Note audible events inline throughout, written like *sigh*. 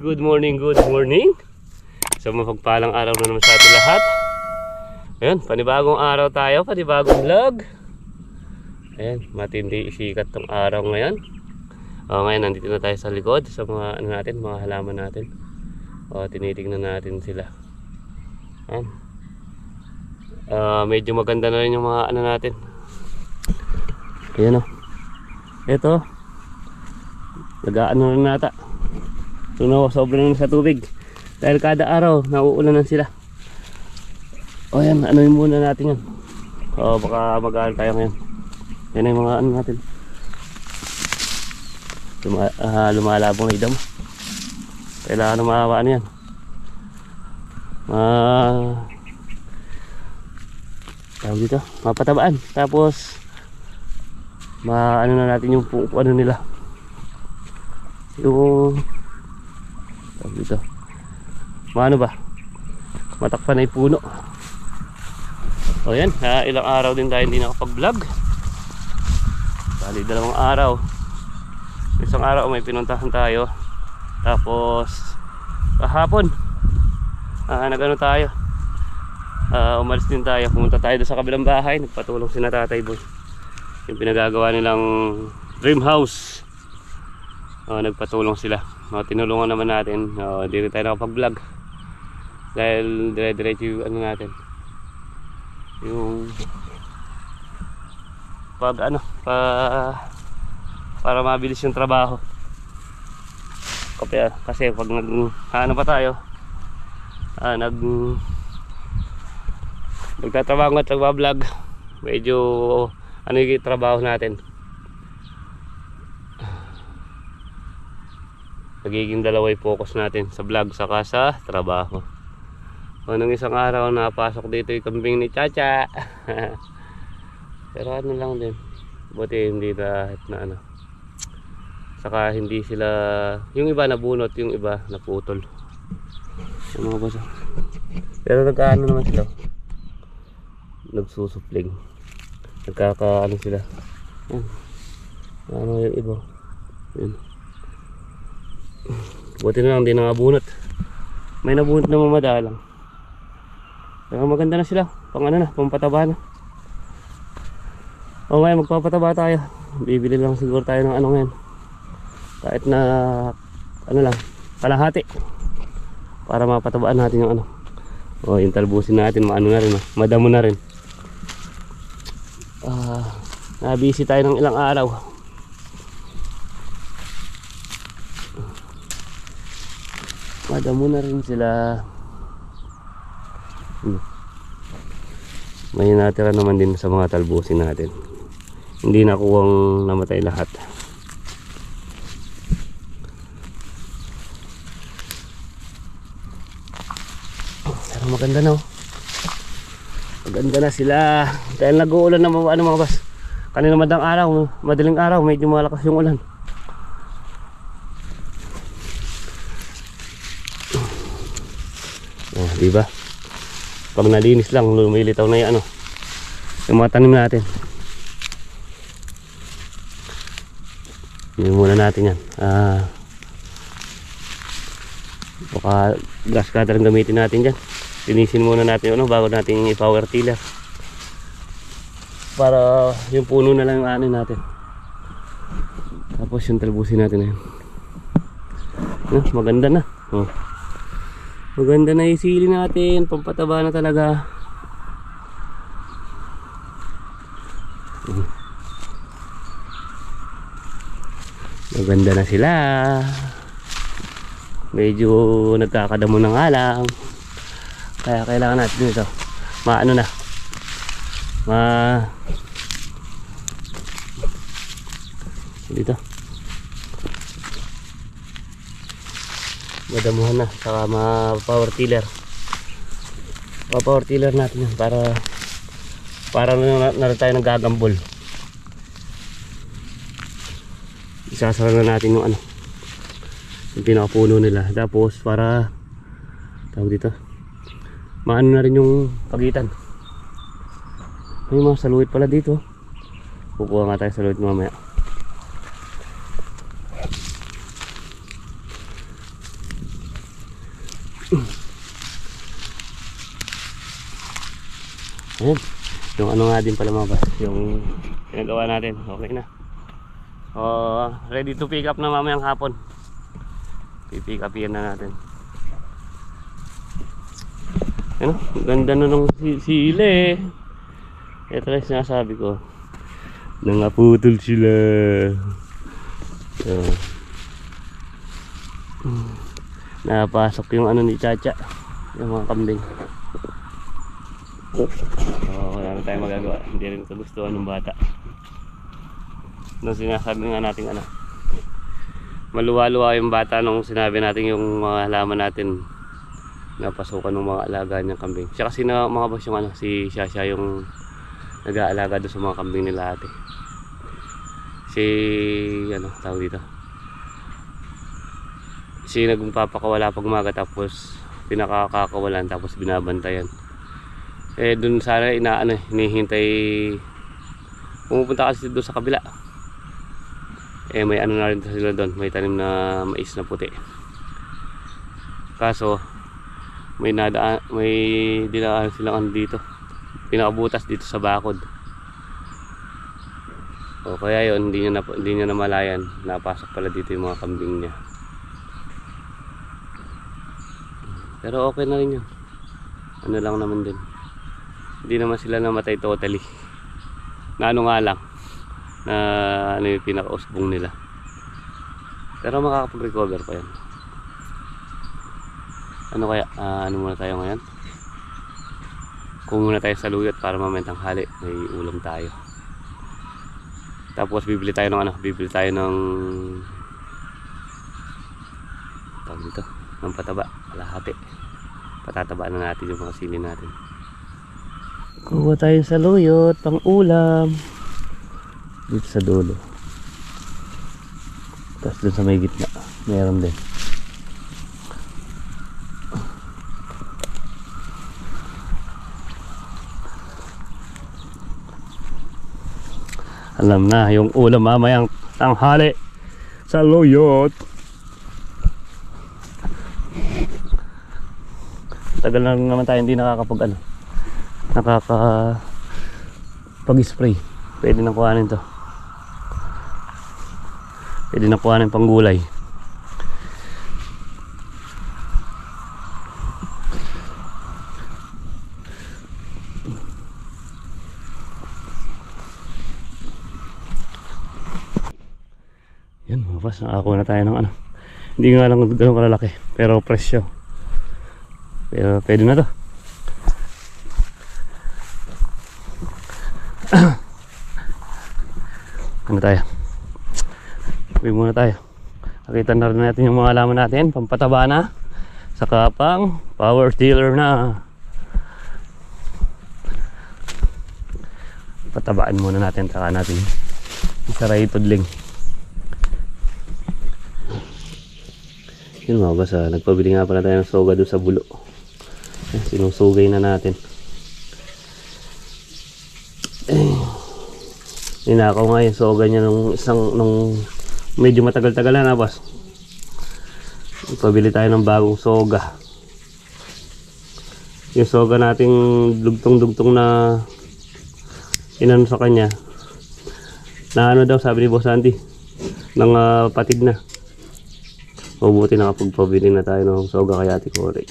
good morning, good morning. So mapagpalang araw na naman sa ating lahat. Ayan, panibagong araw tayo, panibagong vlog. Ayan, matindi isikat tong araw ngayon. O, ngayon, nandito na tayo sa likod, sa mga, ano natin, mga halaman natin. O, tinitingnan natin sila. Ayan. Ah, medyo maganda na rin yung mga ano natin. Ayan o. Ito. Nag-ano rin nata. Tunaw, sobrang sa tubig. Dahil kada araw, nauulanan sila. O yan, ano yun muna natin yan. O baka mag-aaral tayo ngayon. Yan yung mga ano natin. Luma, ah, lumalabong na idam. Kailangan umawa ano yan. Ah, tawag dito, mapatabaan. Tapos, ma ano na natin yung ano nila. Yung dito. Maano ba? Matakpan na puno. O yan, ah, ilang araw din tayo hindi nakapag-vlog. Bali, dalawang araw. Isang araw may pinuntahan tayo. Tapos, kahapon, ah, nag-ano tayo. Ah, umalis din tayo. Pumunta tayo sa kabilang bahay. Nagpatulong si na Tatay Boy. Yung pinagagawa nilang dream house. Oh, nagpatulong sila. Oh, tinulungan naman natin. Oh, di rin tayo nakapag-vlog. Dahil dire-diretso yung ano natin. Yung pag ano, pa para mabilis yung trabaho. Kasi, kasi pag nag ano pa tayo, ah, nag nagtatrabaho at nagbablog, medyo ano yung trabaho natin. Nagiging dalawa yung focus natin sa vlog saka sa trabaho. O nung isang araw napasok dito yung kambing ni Chacha. *laughs* Pero ano lang din. Buti hindi na, na ano. Saka hindi sila, yung iba nabunot, yung iba naputol. Yung mga basa. Pero nagkaano naman sila. Nagsusupling. Nagkakaano sila. Yan. Ano yung iba. Yan. Buti na lang, di na nabunot. May nabunot na mamadalang. Pero maganda na sila. Pang ano na, pampataba na. O ngayon, magpapataba tayo. Bibili lang siguro tayo ng ano ngayon. Kahit na, ano lang, kalahati. Para mapatabaan natin yung ano. O, yung talbusin natin, maano na rin, oh. madamo na rin. Ah, nabisi tayo ng ilang araw. Madamo na rin sila. Hmm. May natira naman din sa mga talbusin natin. Hindi nakuwang namatay lahat. Pero maganda na oh. Maganda na sila. Dahil nag-uulan na ano mga bas. Kanina madang araw, madaling araw, medyo malakas yung ulan. Oh, di ba? Pag nalinis lang, lumilitaw na 'yung ano. Yung mga tanim natin. Yun muna natin yan. Ah, baka gas cutter ang gamitin natin dyan. Linisin muna natin ano bago natin i-power tiller. Para yung puno na lang yung ano natin. Tapos yung talbusin natin na yun. Ah, maganda na. Oh. Maganda na yung sili natin. Pampataba na talaga. Maganda na sila. Medyo nagkakadamo ng alang. Kaya kailangan natin ito. Maano na. Ma dito. Madamuhan na saka ma power tiller. Ma power tiller natin para para na, na tayo nagagambol. Isasara na natin yung ano yung pinakapuno nila tapos para tawag dito maano na rin yung pagitan may mga saluit pala dito kukuha nga tayo saluit mamaya Yung ano nga din pala mga boss, yung pinagawa natin, okay na. Oh, ready to pick up na mamayang hapon. Pipick up yan na natin. Ano, ganda na nung si sile. Ito lang sinasabi ko. Nangaputol sila. So, napasok yung ano ni Chacha. Yung mga kambing. Oo, wala na tayong magagawa. Hindi rin kagustuhan ng bata. Nung sinasabi nga natin ano, maluwa-luwa yung bata nung sinabi natin yung mga halaman natin napasukan ng mga alaga niyang kambing. Siya kasi na mga boss yung ano, si Shasha yung nag-aalaga doon sa mga kambing nila ate. Si, ano, tawag dito. Si nagpapakawala pag umaga tapos pinakakakawalan tapos binabantayan. Eh dun sana inaano hinihintay pumupunta kasi doon sa kabila. Eh may ano na rin sila doon, may tanim na mais na puti. Kaso may nadaan, may dinaan silang ano dito. Pinakabutas dito sa bakod. O kaya yon hindi niya na, hindi niya namalayan. Napasok pala dito yung mga kambing niya. Pero okay na rin yun. Ano lang naman din. Hindi naman sila namatay totally. Na ano nga lang. Na ano yung pinaka-usbong nila. Pero makakapag-recover pa yan. Ano kaya? Ah, ano muna tayo ngayon? Kung muna tayo sa luyot para mamentang hali. May ulam tayo. Tapos bibili tayo ng ano? Bibili tayo ng tawag dito ng pataba kalahati patatabaan na natin yung mga sili natin kuha tayo sa luyot pang ulam. Dito sa dulo. Tapos dun sa may gitna. Meron din. Alam na yung ulam mamayang tanghali sa luyot. Tagal na naman tayo hindi nakakapag ano nakaka pag spray pwede na kuhanin to. Pwede na kuhanin pang gulay. Yan mga boss nakakuha na tayo ng ano. Hindi nga lang ganun kalalaki pero presyo. Pero pwede na to. Tayo? Uwi muna tayo. Nakita na rin natin yung mga alaman natin. Pampataba na. Saka pang power tiller na. Patabaan muna natin. Saka natin isaray tudling. Yun mga basa. Nagpabili nga pala tayo ng soga doon sa bulo. Sinusugay na natin. Ninakaw nga yung soga niya nung isang nung medyo matagal-tagal na boss. Pabili tayo ng bagong soga. Yung soga nating dugtong-dugtong na inano sa kanya. Na ano daw sabi ni Boss Andy, nang ah, patid na. Mabuti nakapagpabili na tayo ng soga kay Ate Cory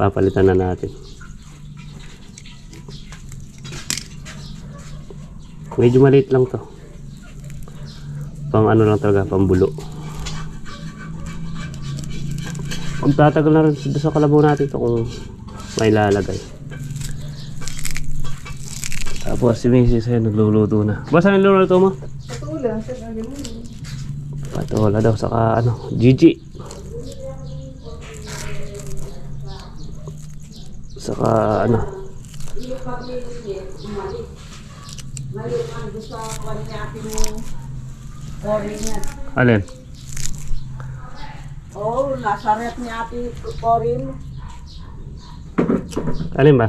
papalitan na natin medyo maliit lang to pang ano lang talaga pang bulo magtatagal na rin sa kalabaw natin to kung may lalagay tapos si Mrs. ayun nagluluto na basta niluluto mo? Mo. patola daw saka ano Gigi saka ano Corin niya. alin Oo, oh, nasa rep ni ate Corin. alin ba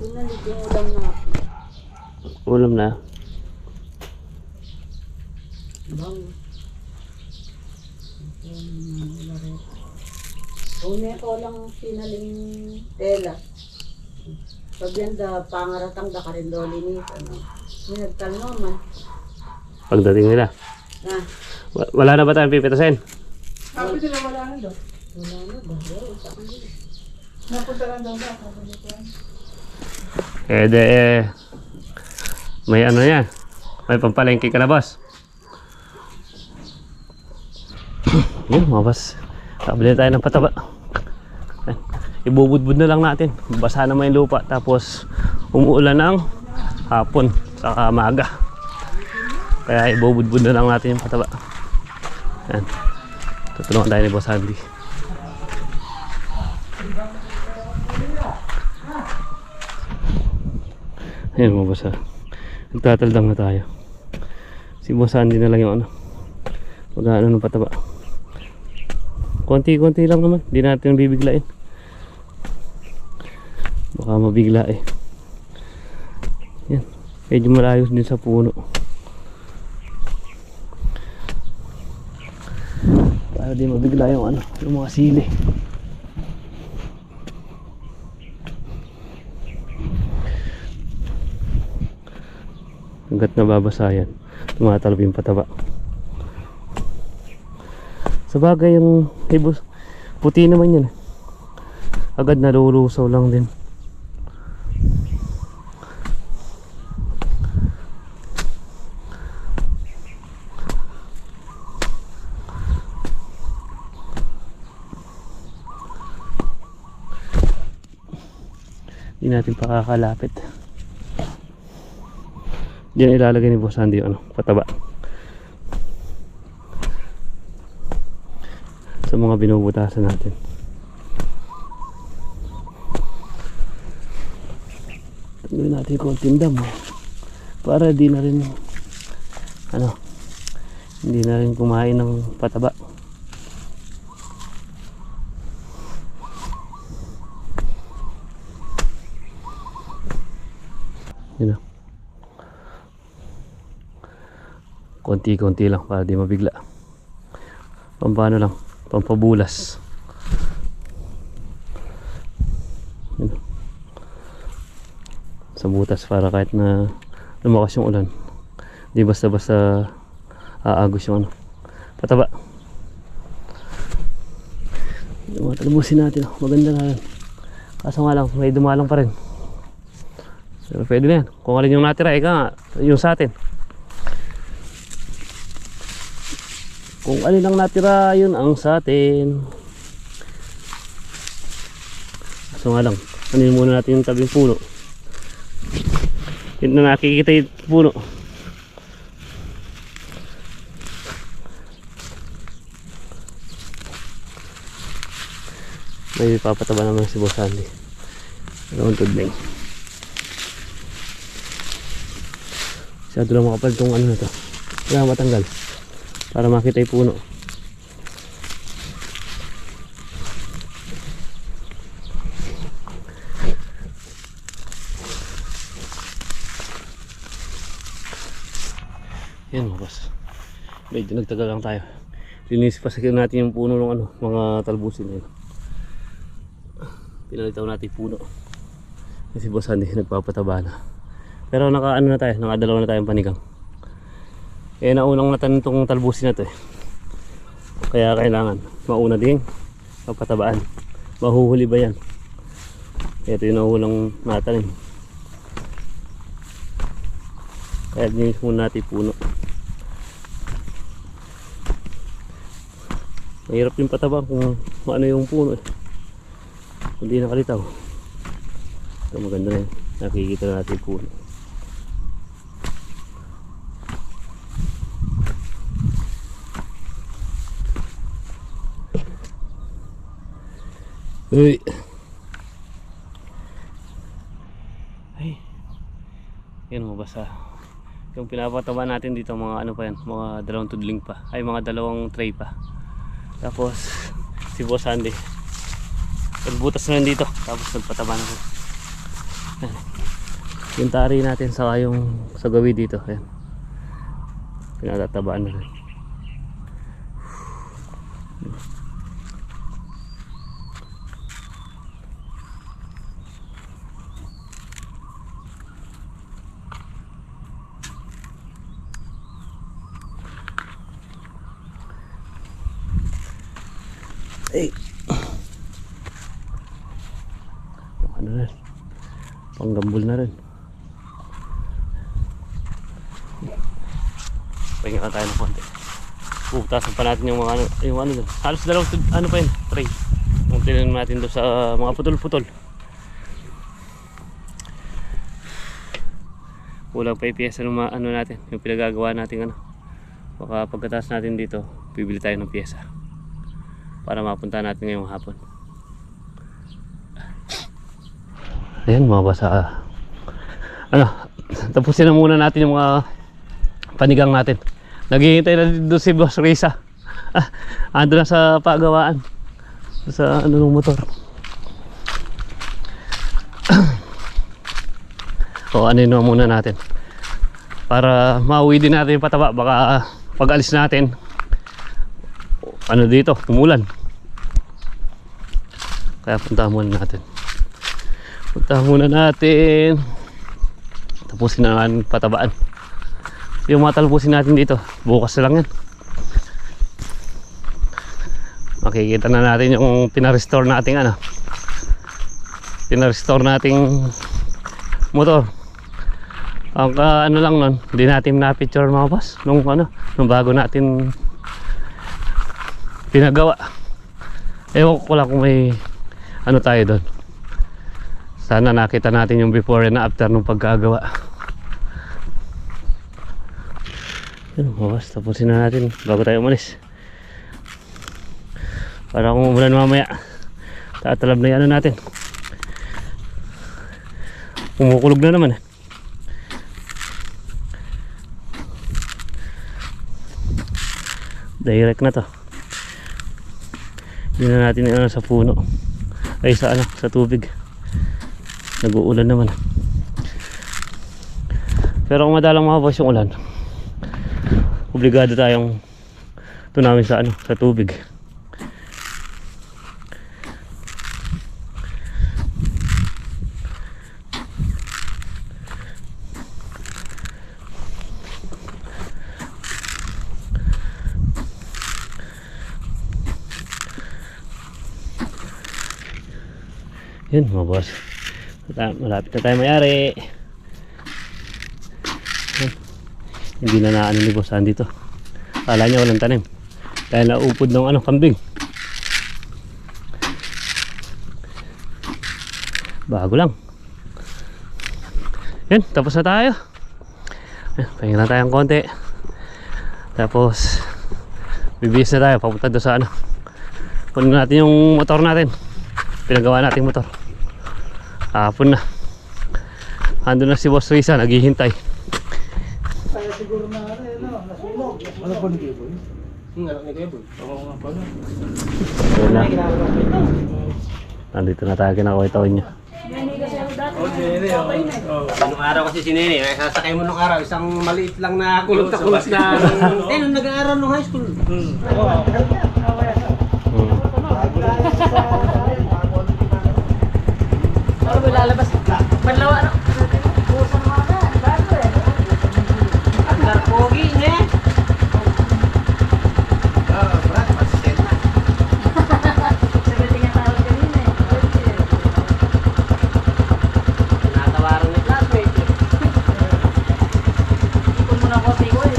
Pinalit yung ulam natin. ulam na Bang. Una ko lang sinaling tela. Paganda, pangaratang da karindoli ni. Ano. Minagtalno man. Pagdating nila. Ah, Wa- Wala na ba tayong pipitasin? Sabi nila wala na daw. na. Napunta lang daw na. Sabi nila. Eh, de, eh, may ano yan. May pampalengke ka na, boss. *coughs* Yun, mga boss. Kabili tayo ng pataba. Ayan. Ibubudbud na lang natin. Basa naman yung lupa. Tapos, umuulan ng hapon. Saka maga. Kaya ibubudbud na lang natin yung pataba. Ayan. Tutulungan tayo ni Boss Andy. Ayan mga boss ha. Nagtataldang na tayo. Si Boss Andy na lang yung ano. Mag-ano ng pataba. Konti-konti lang naman. Hindi natin bibiglain. Baka mabigla eh. Yan. Medyo malayo din sa puno. Para di mabigla yung ano, yung mga sili. Hanggat nababasa yan, tumatalab yung pataba. Sa bagay yung ibos, puti naman yan. eh. Agad nalulusaw lang din. Hindi natin pakakalapit. Diyan ilalagay ni Boss Andy yung ano, pataba. Sa mga binubutasan natin. Tanggalin natin konting damo. Para di na rin ano hindi na rin kumain ng pataba. Konti-konti lang para di mabigla. Pampano lang pampabulas. Sa butas para kahit na lumakas yung ulan di basta-basta aagos yung ano pataba. Talabusin natin oh. maganda na yan kaso nga lang may dumalang pa rin. Pero pwede na yan. Kung alin yung natira ika yung sa atin Kung alin ang natira, yun ang sa atin. So nga lang, anin muna natin yung tabing puno. Yun na nakikita yung puno. May papataba naman si Boss Andy. Ano ang tudling. Masyado lang makapal itong ano na to. Kailangan matanggal para makita yung puno. Yan mga boss. Medyo nagtagal lang tayo. Linis pa sa natin yung puno ng ano, mga talbusin na yun. Pinalitaw natin puno. Kasi boss Andy, nagpapataba na. Pero naka ano na tayo, nakadalawa na tayong panigang. Eh naunang natanim tong talbusin na to eh. Kaya kailangan mauna din papatabaan. Mahuhuli ba yan? Ito yung naunang natanim. Kaya dinis muna natin puno. Mahirap yung pataba kung ano yung puno eh. Hindi nakalitaw. Ito maganda na yun. Nakikita natin yung puno. Uy. Ay. Yan mo basa. Yung pinapataba natin dito mga ano pa yan, mga dalawang tudling pa. Ay mga dalawang tray pa. Tapos si Boss Andy. Nagbutas na dito. Tapos nagpataba na. Yan. Yung tari natin sa yung sa gawi dito. Ayan. Pinatatabaan na rin. Eh. Ano na rin. Panggambol na rin. Pahinga ka tayo ng konti. Buktasan pa natin yung mga ano, yung ano doon. Halos dalawang, ano pa yun, tray. Tinanim natin doon sa uh, mga putol-putol. Kulang pa pyesa ng mga ano natin, yung pinagagawa natin ano. Baka pagkatapos natin dito, bibili tayo ng pyesa. Para mapunta natin ngayong hapon. Ayan, mga basa. Ano, tapusin na muna natin yung mga panigang natin. Naghihintay na doon si Boss Risa. Ah, ando na sa pagawaan. Sa ano ng motor. *clears throat* o ano yun muna natin. Para mauwi din natin yung pataba. Baka pag alis natin, ano dito, umulan. Kaya punta muna natin. Punta muna natin. Tapusin na natin patabaan. Yung matalpusin natin dito, bukas na lang yan. Makikita na natin yung pinarestore nating ano. Pinarestore nating motor. Ang ka- ano lang nun, hindi natin na picture mga boss nung ano, nung bago natin pinagawa. Ewan ko lang kung may ano tayo doon. Sana nakita natin yung before and after nung pagkagawa. Yun, mawas, tapusin na natin bago tayo umalis. Para kung umulan mamaya, tatalab na yan natin. Kumukulog na naman eh. Direct na to. Hindi na natin ano sa puno. Ay sa ano, sa tubig. Nag-uulan naman. Pero kung madalang boss yung ulan, obligado tayong tunawin sa ano, sa tubig. Yun mga. Malapit na tayo mayari. Yun. Hindi na naano ni boss dito. Kala niya walang tanim. Dahil naupod ng ano, kambing. Bago lang. Yan, tapos na tayo. Pahinga na tayong konti. Tapos, bibihis na tayo. Papunta doon sa ano. Kunin natin yung motor natin. Pinagawa nating motor. Hapon na. Ando na si Boss Risa, naghihintay. Kaya siguro na ano, ano, nasunog. Ano po ni. Oo pala. Ayun na. Nandito na tayo kinakwitaw niya. Oh, Jenny, oh. Nung araw kasi si Nene, eh, sasakay mo nung araw, isang maliit lang na kulot na kulot na... Eh, nung nag-aaral nung high school. Hmm. Ba lalabas? Banlawa ano? Pusang mga ka, bago eh. Ang darpogi niya. Sabi nga tawag kanina eh. Tinatawaran ni classmate. eh. Ikon mo na ako, Tigo eh.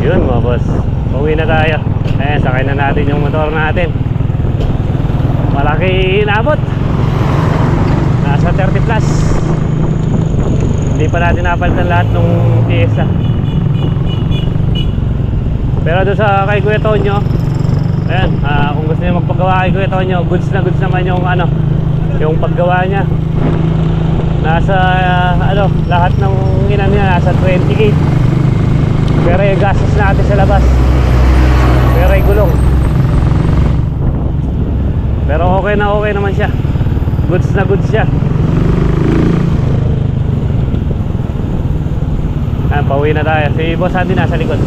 Yun mga boss. Pauwi na tayo. Eh, sakay na natin yung motor natin. Malaki inabot. Nasa 30 plus. Hindi pa natin napalitan lahat ng pyesa. Pero doon sa kay Kuya Tonyo, ayan, ah, kung gusto niyo magpagawa kay Kuya Tonyo, goods na goods naman yung ano, yung paggawa niya. Nasa ah, ano, lahat ng inan niya nasa 28. Pero yung gastos natin sa labas. Pero yung gulong. Pero okay na okay naman siya. Goods na goods siya. Ayan, pauwi na tayo. Si Boss Andy nasa likod.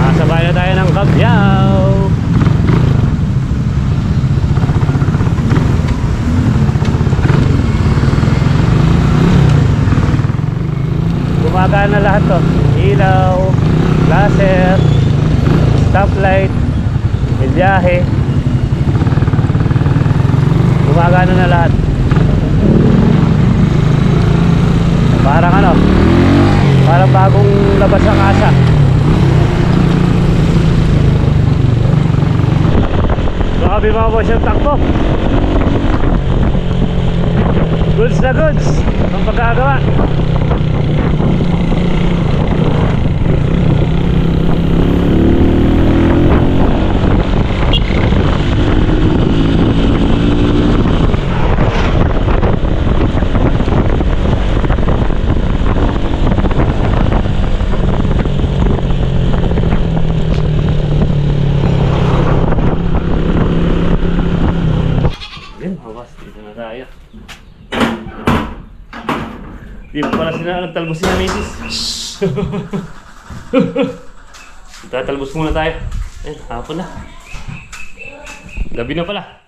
Nakasabay na tayo ng Kabyaw. Gumagana lahat to. Ilaw, laser, stoplight, may biyahe. Gumagana na lahat. Parang ano, parang bagong labas ng asa. Mga boss yung takbo. Goods na goods ang pagkagawa. Yun, mga boss, dito na tayo. Di mo nagtalbos na misis. Tatalbos muna tayo. Ayun, hapon na. Gabi na pala.